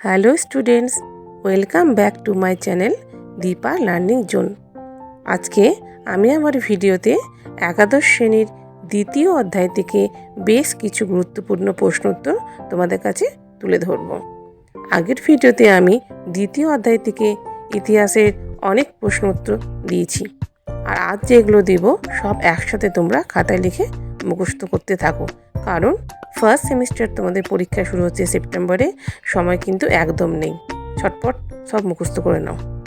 Hello students, welcome back to my channel Deepa learning zone. আজকে আমি আমার ভিডিওতে একাদশ শ্রেণির দ্বিতীয় অধ্যায় থেকে বেশ কিছু গুরুত্বপূর্ণ প্রশ্ন উত্তর তোমাদের কাছে তুলে ধরব। আগের ভিডিওতে আমি দ্বিতীয় অধ্যায় থেকে ইতিহাসের অনেক প্রশ্ন উত্তর দিয়েছি। আর আজ যেগুলো দেব সব একসাথে তোমরা খাতায় লিখে মুখস্থ করতে থাকো। কারণ ফার্স্ট সেমিস্টার তোমাদের পরীক্ষা শুরু হচ্ছে সেপ্টেম্বরে সময় কিন্তু একদম নেই। ছটপট সব মুখস্থ করে নাও।